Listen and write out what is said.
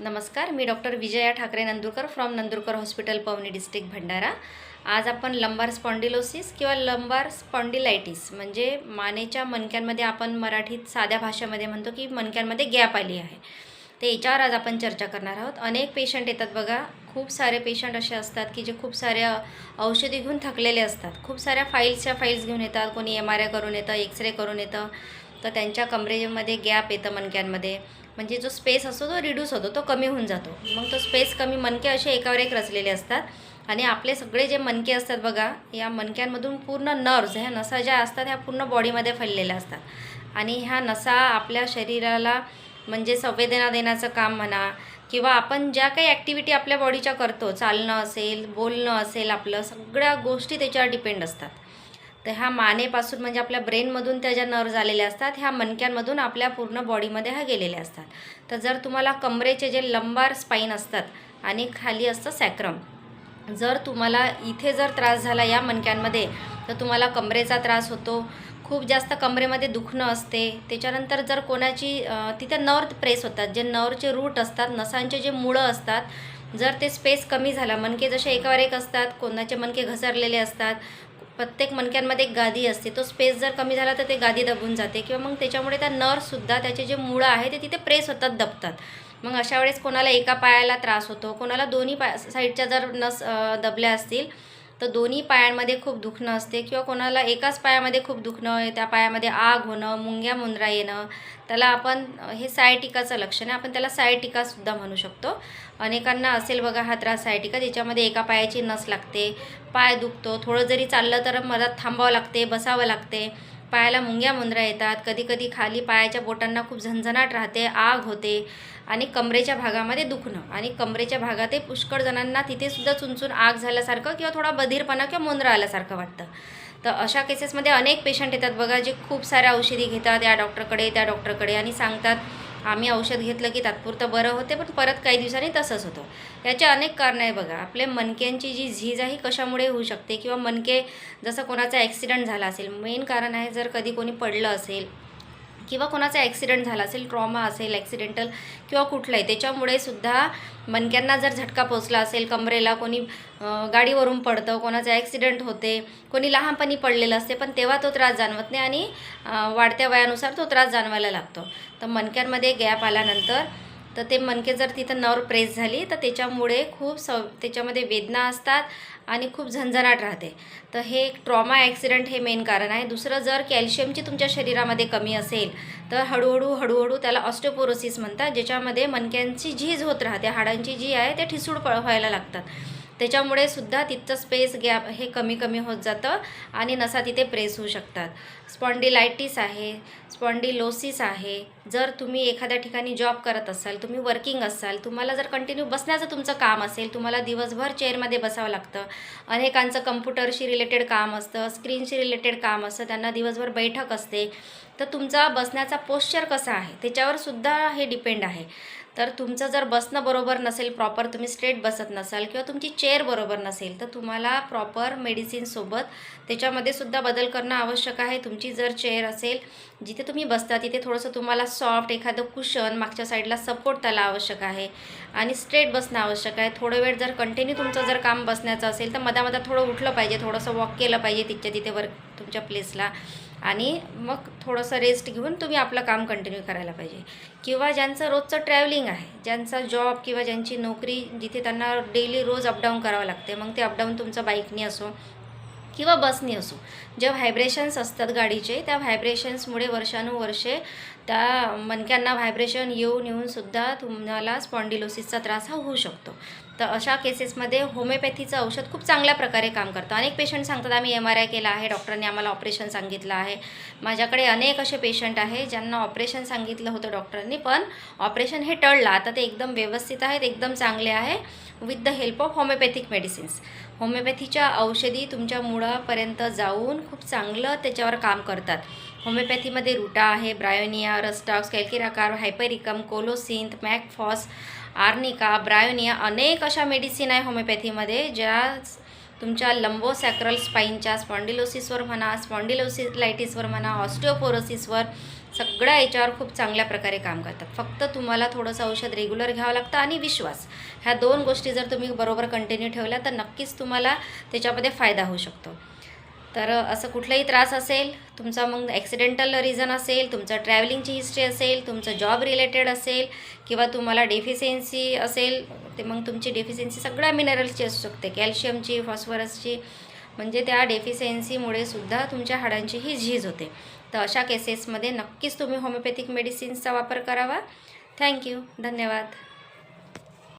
नमस्कार मी doctor Vijaya Thakre Nandurkar from Nandurkar hospital Pauni district Bhandara. आज आपण lumbar spondylosis किंवा लंबार स्पॉन्डिलायटिस म्हणजे मानेच्या मणक्यांमध्ये आपण मराठीत साध्या भाषेमध्ये म्हणतो की मणक्यांमध्ये गॅप आली आहे. ते याच्यावर आज आपण चर्चा करणार आहोत. अनेक पेशंट येतात बघा खूप सारे पेशंट असे असतात की जे खूप साऱ्या औषधी घेऊन थकलेले असतात. खूप साऱ्या फाईल्सच्या फाईल्स घेऊन येतात कोणी एम आर आय करून येतं एक्सरे करून येतं तर त्यांच्या कमरेमध्ये गॅप येतं मणक्यांमध्ये. म्हणजे जो स्पेस असतो तो रिड्यूस होतो तो कमी होऊन जातो. मग तो स्पेस कमी मनके असे एकावर एक रचलेले असतात. आणि आपले सगळे जे मणके असतात बघा या मणक्यांमधून पूर्ण नर्व्ज ह्या नसा ज्या असतात ह्या पूर्ण बॉडीमध्ये फैललेल्या असतात. आणि ह्या नसा आपल्या शरीराला म्हणजे संवेदना देण्याचं काम म्हणा किंवा आपण ज्या काही ॲक्टिव्हिटी आपल्या बॉडीच्या करतो चालणं असेल बोलणं असेल आपलं सगळ्या गोष्टी त्याच्यावर डिपेंड असतात. तर ह्या मानेपासून म्हणजे आपल्या ब्रेनमधून त्या ज्या नर्व्ज आलेल्या असतात ह्या मणक्यांमधून आपल्या पूर्ण बॉडीमध्ये ह्या गेलेल्या असतात. तर जर तुम्हाला कमरेचे जे लंबार स्पाईन असतात आणि खाली असतं सॅक्रम जर तुम्हाला इथे जर त्रास झाला या मणक्यांमध्ये तर तुम्हाला कमरेचा त्रास होतो. खूप जास्त कमरेमध्ये दुखणं असते. त्याच्यानंतर जर कोणाची तिथे नर्व प्रेस होतात जे नर्वचे रूट असतात नसांचे जे मुळं असतात जर ते स्पेस कमी झाला मनके जसे एकावर एक असतात कोणाचे मनके घसरलेले असतात प्रत्येक मणक्यांमध्ये एक गादी असते. तो स्पेस जर कमी झाला तर ते गादी दबून जाते किंवा मग त्याच्यामुळे त्या नरसुद्धा त्याचे जे मुळं आहे ते तिथे प्रेस होतात दबतात. मग अशा वेळेस कोणाला एका पायाला त्रास होतो कोणाला दोन्ही पाय साईडच्या जर नस दबल्या असतील तर दोन्ही पायांमध्ये खूप दुखणं असते किंवा कोणाला एकाच पायामध्ये खूप दुखणं त्या पायामध्ये आग होणं मुंग्या मुंद्रा येणं त्याला आपण हे सायटिकाचं लक्षण आहे. आपण त्याला सायटिकासुद्धा म्हणू शकतो. अनेकांना असेल बघा हा त्रास सायटिका ज्याच्यामध्ये एका पायाची नस लागते पाय दुखतो थोडं जरी चाललं तर मला थांबावं लागते बसावं लागते. पायाला मुंग्या मुंद्रा येतात. कधीकधी खाली पायाच्या बोटांना खूप झणझणाट राहते आग होते आणि कमरेच्या भागामध्ये दुखणं. आणि कमरेच्या भागातही पुष्कळ जणांना तिथेसुद्धा चुनचून आग झाल्यासारखं किंवा थोडा बधीरपणा किंवा मुंद्रा आल्यासारखं वाटतं. तर अशा केसेसमध्ये अनेक पेशंट येतात बघा जे खूप साऱ्या औषधी घेतात या डॉक्टरकडे त्या डॉक्टरकडे आणि सांगतात आम्ही औषध घेतलं की तात्पुरतं बरं होते पण परत काही दिवसांनी तसंच होतं. याचे अनेक कारणं आहे बघा. आपल्या मनक्यांची जी झीज आहे कशामुळे होऊ शकते? किंवा मनके जसं कोणाचा ॲक्सिडेंट झाला असेल मेन कारण आहे जर कधी कोणी पडलं असेल किंवा कोणाचा ॲक्सिडेंट झाला असेल ट्रॉमा असेल ॲक्सिडेंटल किंवा कुठलाही त्याच्यामुळे सुद्धा मणक्यांना जर झटका पोचला असेल कमरेला कोणी गाडीवरून पडतं कोणाचा ॲक्सिडेंट होते कोणी लहानपणी पडलेलं असते पण तेव्हा तो त्रास जाणवत नाही आणि वाढत्या वयानुसार तो त्रास जाणवायला लागतो. तर मणक्यांमध्ये गॅप आल्यानंतर तर ते मणके जर तिथं नर्व प्रेस झाली तर त्याच्यामुळे खूप सव त्याच्यामध्ये वेदना असतात आणि खूप झणझणाट राहते. तर हे एक ट्रॉमा ॲक्सिडेंट हे मेन कारण आहे. दुसरं जर कॅल्शियमची तुमच्या शरीरामध्ये कमी असेल तर हळूहळू हळूहळू त्याला ऑस्टोपोरोसिस म्हणतात ज्याच्यामध्ये मणक्यांची झीज होत राहते. हाडांची जी आहे ते ठिसूळ पळ व्हायला लागतात. त्याच्यामुळे सुद्धा तिथचं स्पेस गॅप हे कमी कमी होत जातं आणि नसा तिथे प्रेस होऊ शकतात. स्पॉन्डिलायटिस आहे स्पॉन्डिलोसिस आहे जर तुम्ही एखाद्या ठिकाणी जॉब करत असाल तुम्ही वर्किंग असाल तुम्हाला जर कंटिन्यू बसण्याचं तुमचं काम असेल तुम्हाला दिवसभर चेअरमध्ये बसावं लागतं. अनेकांचं कम्प्युटरशी रिलेटेड काम असतं स्क्रीनशी रिलेटेड काम असतं त्यांना दिवसभर बैठक असते. तर तुमचा बसण्याचा पोश्चर कसा आहे? त्याच्यावर सुद्धा हे डिपेंड आहे. तर तुमचं जर बसणं बरोबर नसेल प्रॉपर तुम्ही स्ट्रेट बसत नसाल किंवा तुमची चेअर बरोबर नसेल तर तुम्हाला प्रॉपर मेडिसिनसोबत त्याच्यामध्ये सुद्धा बदल करणं आवश्यक आहे. तुमची जर चेअर असेल जिथे तुम्ही बसता तिथे थोडंसं तुम्हाला सॉफ्ट एखादं कुशन मागच्या साईडला सपोर्ट त्याला आवश्यक आहे. आणि स्ट्रेट बसणं आवश्यक आहे. थोडं वेळ जर कंटिन्यू तुमचं जर काम बसण्याचं असेल तर मधामधा थोडं उठलं पाहिजे. थोडंसं वॉक केलं पाहिजे तिथच्या तिथे वर तुमच्या प्लेसला आणि मग थोडंसं रेस्ट घेऊन तुम्ही आपलं काम कंटिन्यू करायला पाहिजे. किंवा ज्यांचं रोजचं ट्रॅव्हलिंग आहे ज्यांचा जॉब किंवा ज्यांची नोकरी जिथे त्यांना डेली रोज अपडाऊन करावं लागते मग ते अपडाऊन तुमचं बाईकनी असो किंवा बसनी असो. जे व्हायब्रेशन्स असतात गाडीचे त्या व्हायब्रेशन्समुळे वर्षानुवर्षे त्या मणक्यांना व्हायब्रेशन येऊन येऊन सुद्धा तुम्हाला स्पॉन्डिलोसिसचा त्रास हा होऊ शकतो. तर अशा केसेसमध्ये होमिओपॅथीचं औषध खूप चांगल्या प्रकारे काम करतं. अनेक पेशंट सांगतात आम्ही एम आर आय केला आहे डॉक्टरांनी आम्हाला ऑपरेशन सांगितलं आहे. माझ्याकडे अनेक असे पेशंट आहे ज्यांना ऑपरेशन सांगितलं होतं डॉक्टरांनी पण ऑपरेशन हे टळलं. आता ते एकदम व्यवस्थित आहेत एकदम चांगले आहे with the help of homeopathic medicines होमिओपॅथीच्या औषधी तुमच्या मुळापर्यंत जाऊन खूप चांगलं त्याच्यावर काम करतात. होमिओपॅथीमध्ये रुटा आहे bryonia rhus tox कॅल्किराकार hypericum colocynth mag phos arnica bryonia अनेक अशा मेडिसिन आहे होमिओपॅथीमध्ये ज्या तुमच्या लंबोसॅक्रल स्पाईनच्या स्पॉन्डिलोसिसवर म्हणा स्पॉन्डिलोसिलायटिसवर म्हणा ऑस्टिओपोरोसिसवर सगळ्या याच्यावर खूप चांगल्या प्रकारे काम करतात. फक्त तुम्हाला थोडंसं औषध रेग्युलर घ्यावं लागतं आणि विश्वास. ह्या दोन गोष्टी जर तुम्ही बरोबर कंटिन्यू ठेवल्या तर नक्कीच तुम्हाला त्याच्यामध्ये फायदा होऊ शकतो. तर असं कुठलाही त्रास असेल तुमचा मग ॲक्सिडेंटल रिझन असेल तुमचं ट्रॅव्हलिंगची हिस्ट्री असेल तुमचं जॉब रिलेटेड असेल किंवा तुम्हाला डेफिशियन्सी असेल ते मग तुमची डेफिशियन्सी सगळ्या मिनरल्सची असू शकते. कॅल्शियमची फॉस्फरसची म्हणजे त्या डेफिशियन्सीमुळे सुद्धा तुमच्या हाडांची ही झीज होते. तर अशा केसेसमध्ये नक्कीच तुम्ही होमिओपॅथिक मेडिसिन्सचा वापर करावा. थँक्यू धन्यवाद.